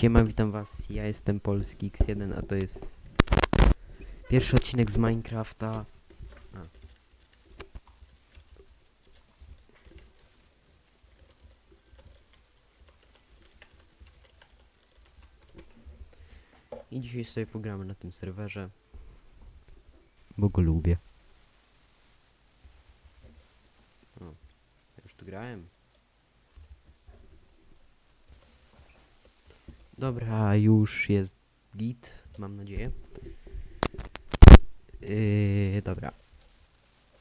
Siema, witam was, ja jestem Polski X1, a to jest pierwszy odcinek z Minecrafta. A. I dzisiaj sobie pogramy na tym serwerze, bo go lubię. O, ja już tu grałem. Dobra, już jest git, mam nadzieję. Yy, dobra.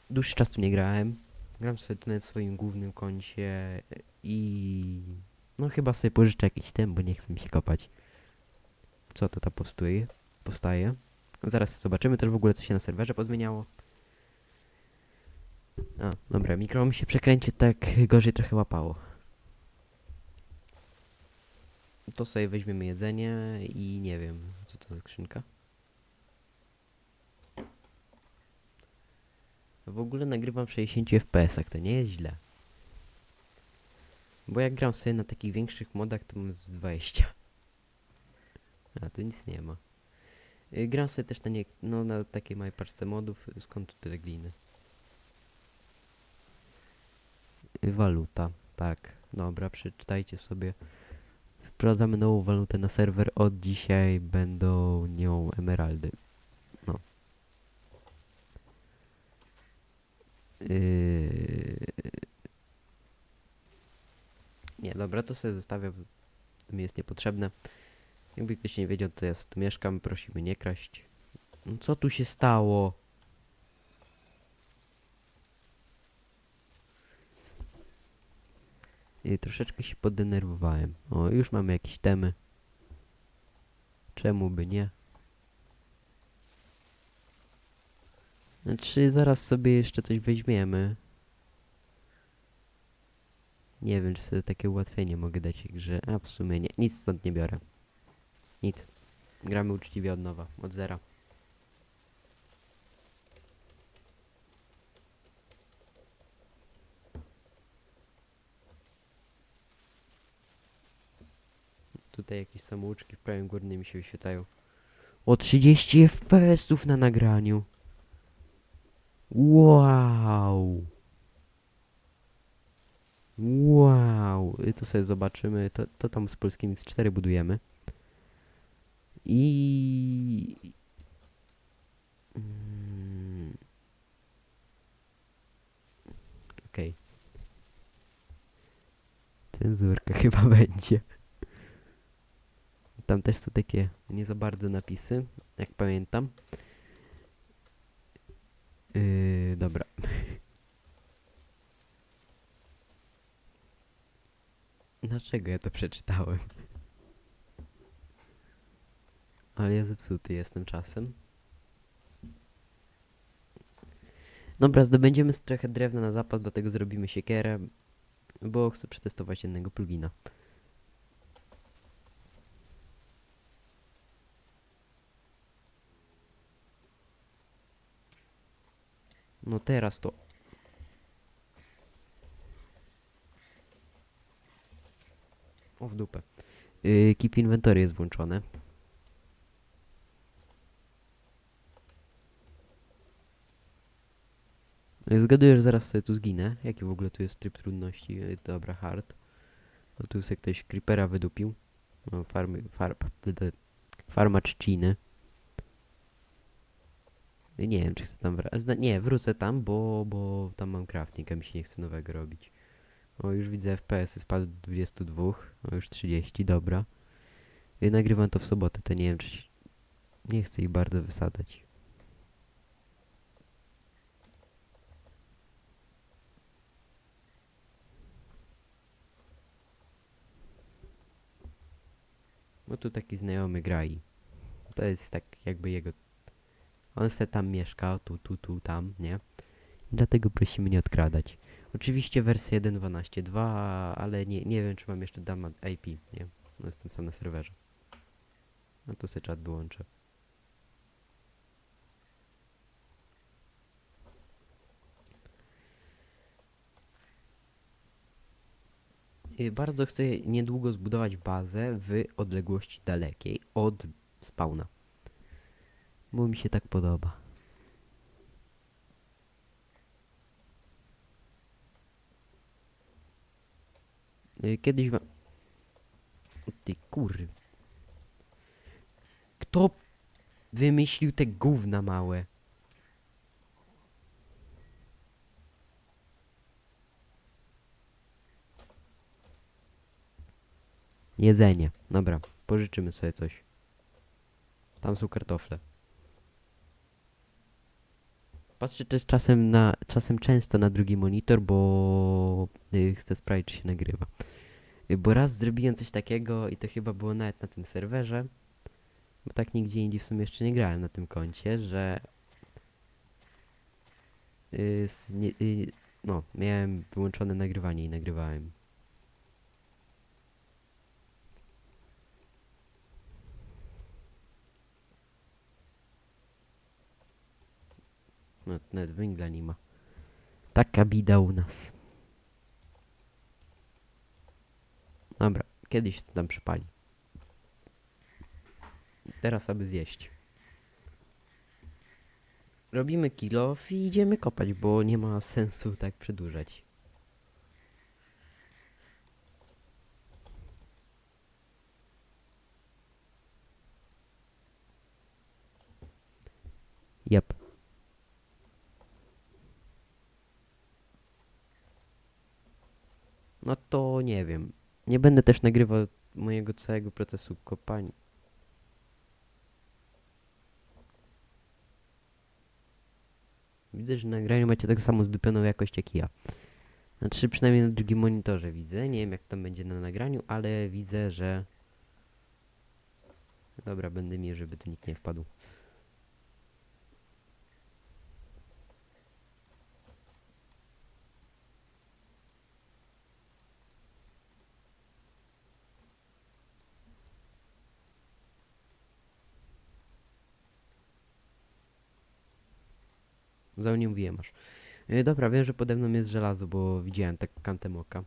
Dłuższy czas tu nie grałem. Gram sobie na swoim głównym koncie i... No chyba sobie pożyczę jakiś tem, bo nie chcę mi się kopać. Co to tam powstaje? Powstaje. Zaraz zobaczymy też w ogóle, co się na serwerze pozmieniało. A, dobra, mikro mi się przekręci, tak gorzej trochę łapało. To sobie weźmiemy jedzenie i nie wiem, co to za skrzynka. W ogóle nagrywam w 60 fps, to nie jest źle. Bo jak gram sobie na takich większych modach, to mam z 20. A tu nic nie ma. Y, Gram sobie też na, nie, no, na takiej małej paczce modów, skąd tu tyle gliny. Y, Waluta, tak. Dobra, przeczytajcie sobie. Wprowadzamy nową walutę na serwer. Od dzisiaj będą nią emeraldy. No. Yy... Nie, dobra, to sobie zostawiam. To mi jest niepotrzebne. Jakby ktoś nie wiedział, to ja tu mieszkam. Prosimy nie kraść. No co tu się stało? I troszeczkę się podenerwowałem. O, już mamy jakieś temy. Czemu by nie? Znaczy, zaraz sobie jeszcze coś weźmiemy. Nie wiem, czy sobie takie ułatwienie mogę dać grze. A w sumie nie. Nic stąd nie biorę. Nic. Gramy uczciwie od nowa, od zera. Tutaj jakieś samouczki w prawym górnym mi się wyświetlają. O 30 FPS-ów na nagraniu. Wow. Wow. To sobie zobaczymy. To, to tam z polskim X4 budujemy. I... Mm. Okej. Cenzurka chyba będzie. Tam też są takie nie za bardzo napisy, jak pamiętam. Yy, dobra. Dlaczego ja to przeczytałem? Ale ja zepsuty jestem czasem. Dobra, zdobędziemy trochę drewna na zapas, dlatego zrobimy siekierę, bo chcę przetestować jednego plugina. No teraz to. O w dupę. Yy, keep inventory jest włączone. Yy, Zgaduję, że zaraz sobie tu zginę. Jaki w ogóle tu jest tryb trudności? Yy, dobra, hard. No tu sobie ktoś creepera wydupił. No, farmy, far, p- farma trzciny. Nie wiem, czy chcę tam wracać. Nie, wrócę tam, bo, bo tam mam crafting, a mi się nie chce nowego robić. O, już widzę FPS -y spadł do 22, o już 30, dobra. I nagrywam to w sobotę, to nie wiem, czy... się- Nie chcę ich bardzo wysadzać. Bo tu taki znajomy gra i to jest tak jakby jego on se tam mieszka, tu, tu, tu, tam, nie? Dlatego prosimy nie odkradać. Oczywiście wersja 1.12.2, ale nie, nie wiem, czy mam jeszcze dam IP, nie? No jestem sam na serwerze. No to sobie czat wyłączę. Y, Bardzo chcę niedługo zbudować bazę w odległości dalekiej od spawna. Bo mi się tak podoba. Y, Kiedyś wam... Ty kurry. Kto wymyślił te gówna małe? Jedzenie. Dobra, pożyczymy sobie coś. Tam są kartofle. Patrzę też czasem na, czasem często na drugi monitor, bo y, chcę sprawdzić, czy się nagrywa. Y, bo raz zrobiłem coś takiego i to chyba było nawet na tym serwerze, bo tak nigdzie indziej w sumie jeszcze nie grałem na tym koncie, że y, nie, no, miałem wyłączone nagrywanie i nagrywałem. No, nawet węgla nie ma. Taka bida u nas. Dobra, kiedyś to tam przypali. Teraz aby zjeść. Robimy kilo i idziemy kopać, bo nie ma sensu tak przedłużać. Jep. No to nie wiem. Nie będę też nagrywał mojego całego procesu kopania. Widzę, że na nagraniu macie tak samo zdupioną jakość jak ja. Znaczy przynajmniej na drugim monitorze widzę. Nie wiem jak tam będzie na nagraniu, ale widzę, że... Dobra, będę miał, żeby tu nikt nie wpadł. Za mnie mówiłem masz. Yy, dobra, wiem, że pode mną jest żelazo, bo widziałem tak kantem oka.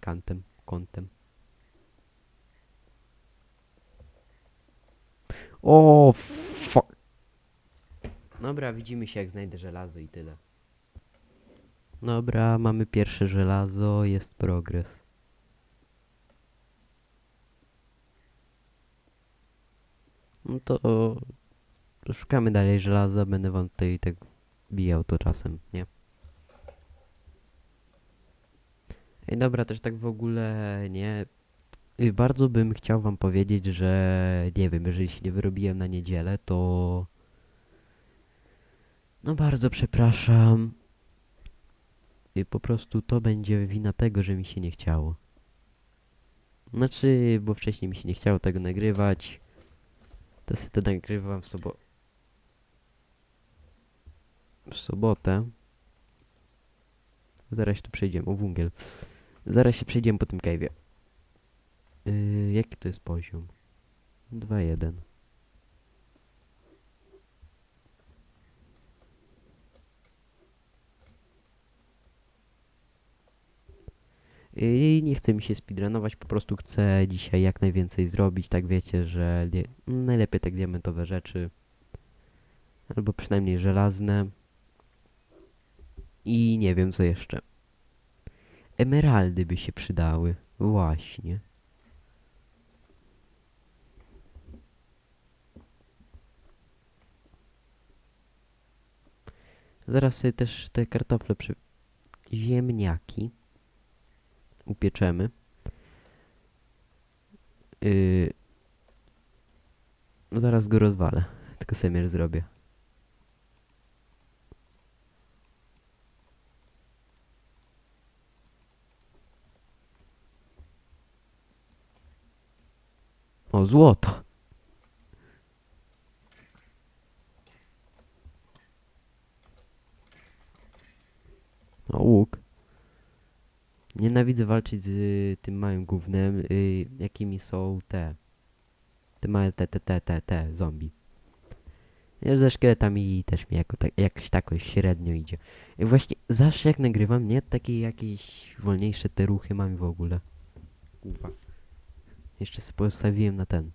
Kantem, kątem. O, fuck. Dobra, widzimy się jak znajdę żelazo i tyle. Dobra, mamy pierwsze żelazo, jest progres. No to szukamy dalej żelaza, będę wam tutaj tak bijał to czasem, nie? Ej, dobra, też tak w ogóle, nie? Y, Bardzo bym chciał wam powiedzieć, że nie wiem, jeżeli się nie wyrobiłem na niedzielę, to... No bardzo przepraszam. I po prostu to będzie wina tego, że mi się nie chciało. Znaczy, bo wcześniej mi się nie chciało tego nagrywać. To sobie to nagrywam w sobotę. W sobotę. Zaraz tu przejdziemy. O, wungiel. Zaraz się przejdziemy po tym cave'ie. Yy, jaki to jest poziom? 2-1. I nie chce mi się speedrunować, po prostu chcę dzisiaj jak najwięcej zrobić, tak wiecie, że najlepiej tak diamentowe rzeczy, albo przynajmniej żelazne i nie wiem co jeszcze. Emeraldy by się przydały, właśnie. Zaraz sobie też te kartofle przy... Ziemniaki upieczemy. Yy, zaraz go rozwalę. Tylko semierz zrobię. O, złoto. O, łuk. Nienawidzę walczyć z y, tym małym gównem, y, jakimi są te. Te małe te, te, te, te, te, zombie. Ja ze szkieletami też mi jako tak, jakoś tako średnio idzie. I właśnie zawsze jak nagrywam, nie? Takie jakieś wolniejsze te ruchy mam w ogóle. Kurwa. Jeszcze sobie postawiłem na ten.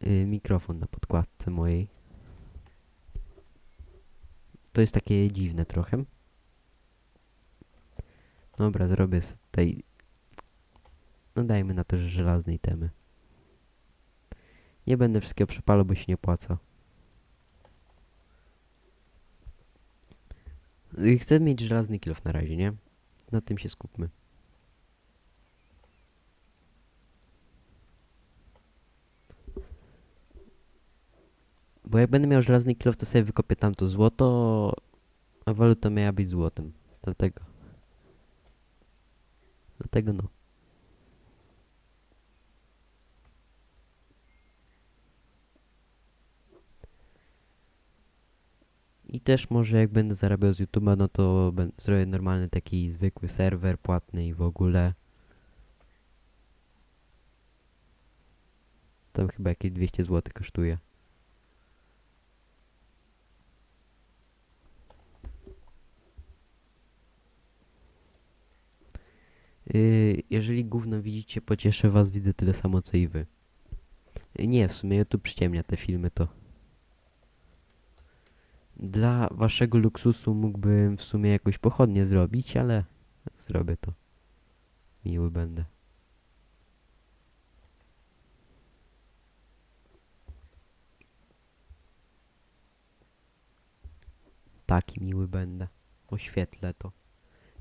Yy, mikrofon na podkładce mojej. To jest takie dziwne trochę. Dobra, zrobię z tej... No dajmy na to, że żelaznej temy. Nie będę wszystkiego przepalał, bo się nie opłaca. Chcę mieć żelazny kilof na razie, nie? Na tym się skupmy. Bo jak będę miał żelazny kilof, to sobie wykopię tamto złoto, a waluta miała być złotem. Dlatego. Dlatego no. I też może jak będę zarabiał z YouTube'a, no to zrobię normalny taki zwykły serwer płatny i w ogóle. Tam chyba jakieś 200 zł kosztuje. Yy, jeżeli gówno widzicie, pocieszę was, widzę tyle samo co i wy. Nie, w sumie YouTube przyciemnia te filmy to. Dla waszego luksusu mógłbym w sumie jakoś pochodnie zrobić, ale zrobię to. Miły będę. Taki miły będę. Oświetlę to.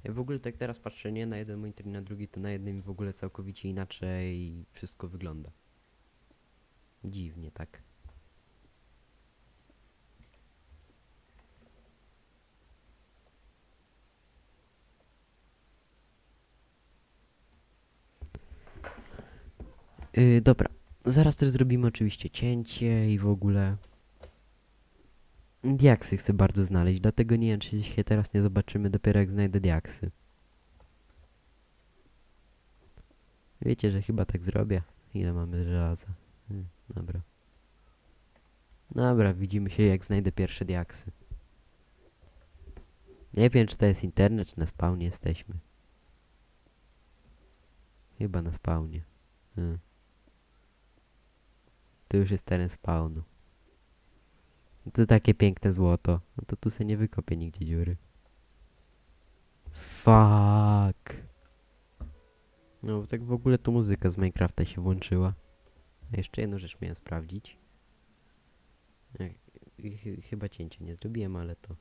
W ogóle tak teraz patrzę nie na jeden monitor i na drugi, to na jednym w ogóle całkowicie inaczej wszystko wygląda. Dziwnie tak. Yy, dobra, zaraz też zrobimy oczywiście cięcie i w ogóle. Diaksy chcę bardzo znaleźć, dlatego nie wiem, czy się teraz nie zobaczymy dopiero jak znajdę diaksy. Wiecie, że chyba tak zrobię. Ile mamy żelaza? Hmm, dobra. Dobra, widzimy się jak znajdę pierwsze diaksy. Nie wiem, czy to jest internet, czy na spawnie jesteśmy. Chyba na spawnie. Hmm. Tu już jest teren spawnu. To takie piękne złoto. No to tu se nie wykopię nigdzie dziury. Fuck. No tak w ogóle to muzyka z Minecrafta się włączyła. A jeszcze jedną rzecz miałem sprawdzić. Ech, ch- chyba cięcia nie zrobiłem, ale to...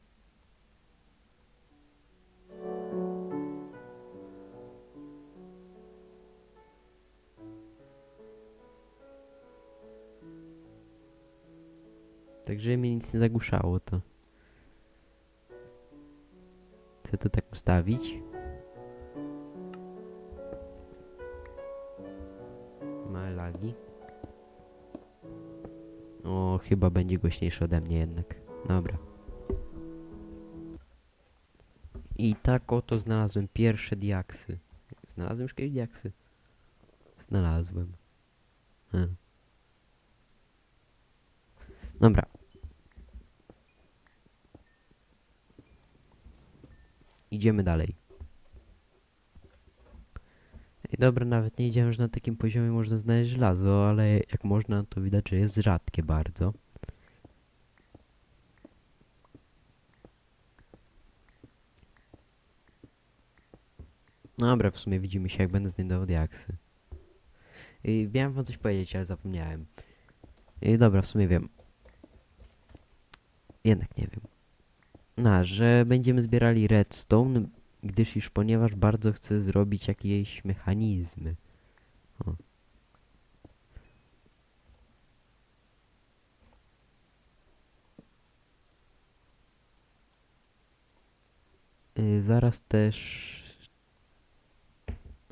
Także mnie nic nie zagłuszało to. Chcę to tak ustawić. Małe lagi. O, chyba będzie głośniejszy ode mnie jednak. Dobra. I tak oto znalazłem pierwsze diaksy. Znalazłem już kiedyś diaksy. Znalazłem. Hmm. Dobra. Idziemy dalej. Ej, dobra, nawet nie wiedziałem, że na takim poziomie można znaleźć żelazo, ale jak można, to widać, że jest rzadkie bardzo. Dobra, w sumie widzimy się, jak będę znajdował diaksy. I miałem wam coś powiedzieć, ale zapomniałem. I dobra, w sumie wiem. Jednak nie wiem. Na, że będziemy zbierali redstone, gdyż iż ponieważ bardzo chcę zrobić jakieś mechanizmy. O. Y, zaraz też...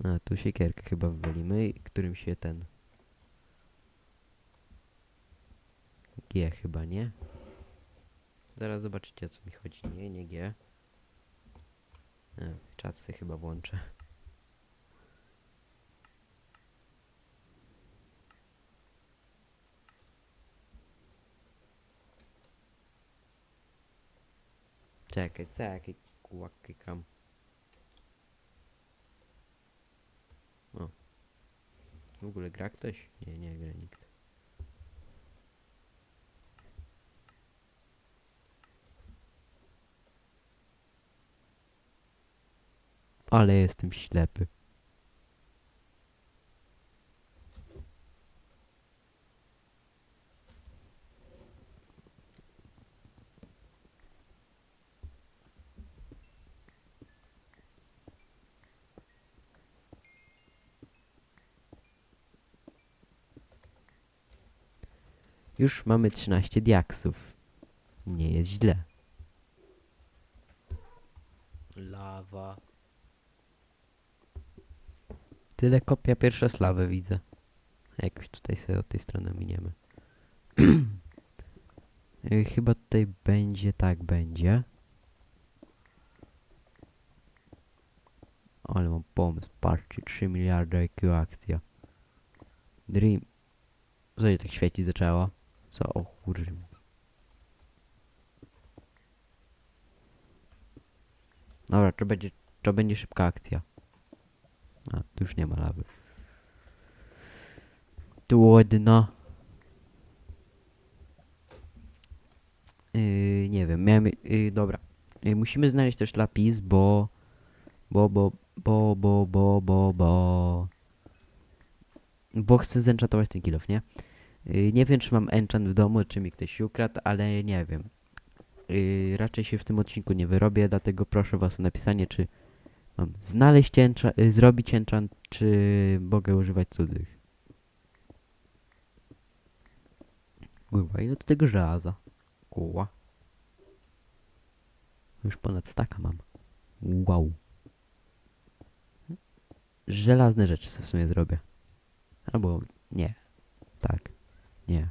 A, tu siekierkę chyba wywalimy, którym się ten... G chyba, nie? Zaraz zobaczycie o co mi chodzi. Nie, nie G. E, sobie chyba włączę. Czekaj, co jakie kłaki kam. W ogóle gra ktoś? Nie, nie gra nikt. Ale jestem ślepy. Już mamy 13 diaksów. Nie jest źle. Tyle kopia pierwsza slawę widzę. Jakoś tutaj sobie od tej strony miniemy. Y, Chyba tutaj będzie, tak będzie. Ale mam pomysł, patrzcie, 3 miliardy IQ akcja. Dream. Się tak świecić zaczęło? Co? O kurde. Dobra, to będzie, to będzie szybka akcja. A, tu już nie ma lawy. Tu ładna. Yy, nie wiem, miałem... Yy, dobra. Yy, musimy znaleźć też lapis, bo... Bo, bo, bo, bo, bo, bo, bo... Bo chcę zenchantować ten kilof, nie? Yy, nie wiem, czy mam enchant w domu, czy mi ktoś ukradł, ale nie wiem. Yy, raczej się w tym odcinku nie wyrobię, dlatego proszę was o napisanie, czy mam znaleźć enchant, yy, zrobić enchant, czy mogę używać cudych. Kurwa, ile do tego żelaza? Kuła. Już ponad staka mam. Wow. Żelazne rzeczy w sumie zrobię. Albo nie. Tak. Nie.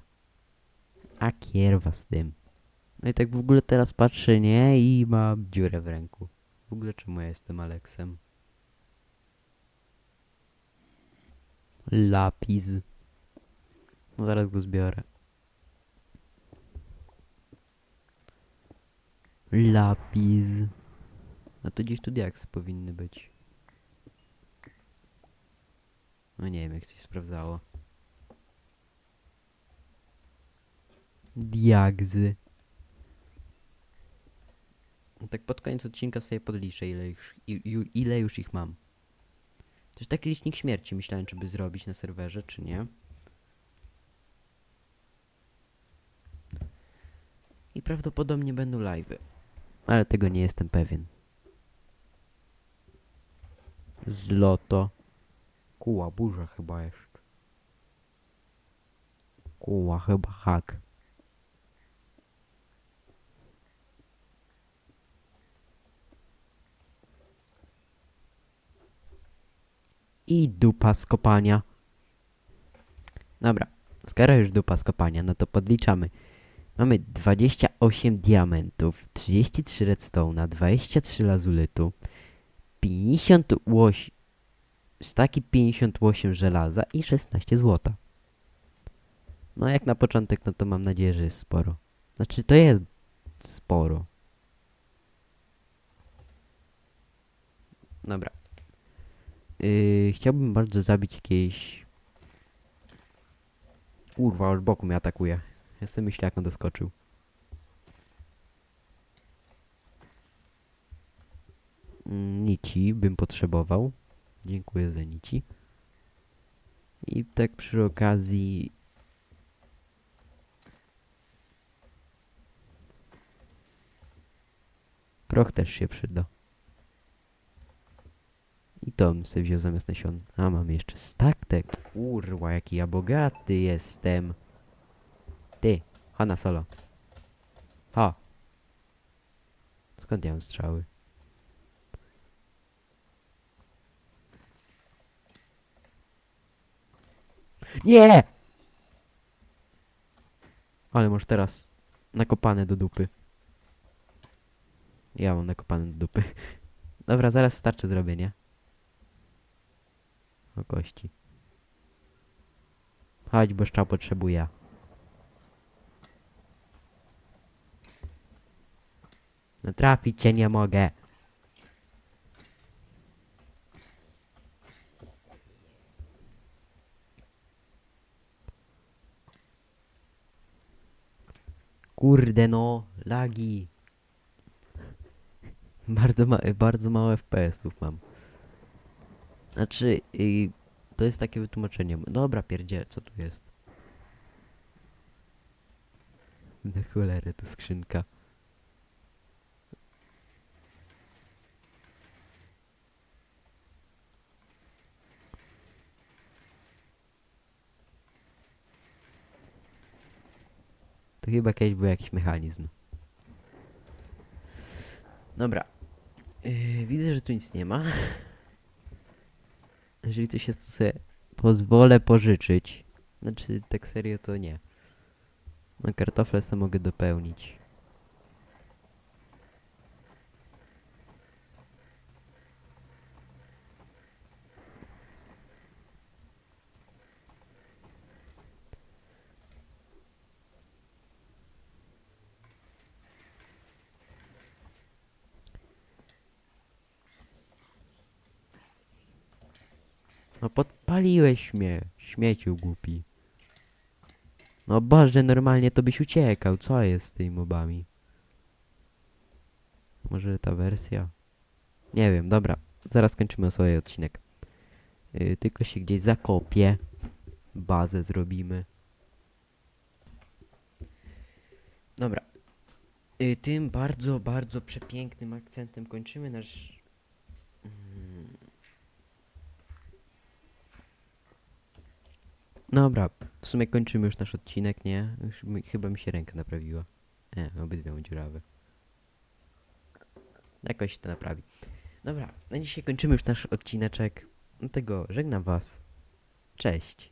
A kierwa z tym. No i tak w ogóle teraz patrzę, nie? I mam dziurę w ręku. W ogóle czemu ja jestem Aleksem? Lapis. No zaraz go zbiorę. Lapis. A to gdzieś tu diaksy powinny być. No nie wiem jak się sprawdzało. Diagzy. Tak pod koniec odcinka sobie podliczę ile już, i, i, ile już ich mam. To jest taki licznik śmierci myślałem czy by zrobić na serwerze czy nie. I prawdopodobnie będą live'y. Ale tego nie jestem pewien. Zloto. Kuła burza chyba jeszcze. Kuła chyba hak. I dupa z kopania. Dobra, skoro już dupa z kopania, no to podliczamy. Mamy 28 diamentów, 33 redstone'a, 23 lazulitu, 58 staki 58 żelaza i 16 złota. No jak na początek, no to mam nadzieję, że jest sporo. Znaczy to jest sporo. Dobra. Yy, chciałbym bardzo zabić jakieś... Kurwa, od boku mnie atakuje. Jestem myślę, jak on doskoczył. Mm, Nici bym potrzebował. Dziękuję za nici. I tak przy okazji... Proch też się przyda. I to bym sobie wziął zamiast nasion. A mam jeszcze staktek. Kurwa, jaki ja bogaty jestem. Ty, Hanna solo. Ha. Skąd ja mam strzały? Nie! Ale masz teraz nakopane do dupy. Ja mam nakopane do dupy. Dobra, zaraz starczy zrobienia. O gości. Chodź, bo szczał potrzebuje. No trafić cię nie mogę. Kurde no, lagi. Bardzo, ma bardzo małe FPS-ów mam. Znaczy, y, to jest takie wytłumaczenie. Dobra, pierdzie, co tu jest? Na cholerę, to skrzynka. To chyba kiedyś był jakiś mechanizm. Dobra. Yy, widzę, że tu nic nie ma. Jeżeli coś jest, to sobie pozwolę pożyczyć. Znaczy, tak serio to nie. No kartofle sobie mogę dopełnić. No podpaliłeś mnie, śmieciu głupi. No Boże, normalnie to byś uciekał. Co jest z tymi mobami? Może ta wersja? Nie wiem, dobra. Zaraz kończymy sobie odcinek. Yy, tylko się gdzieś zakopię. Bazę zrobimy. Dobra. Yy, tym bardzo, bardzo przepięknym akcentem kończymy nasz... Mm. Dobra, w sumie kończymy już nasz odcinek, nie? Już mi, chyba mi się ręka naprawiła. Nie, obydwie mam dziurawe. Jakoś to naprawi. Dobra, na dzisiaj kończymy już nasz odcineczek. Dlatego żegnam was. Cześć.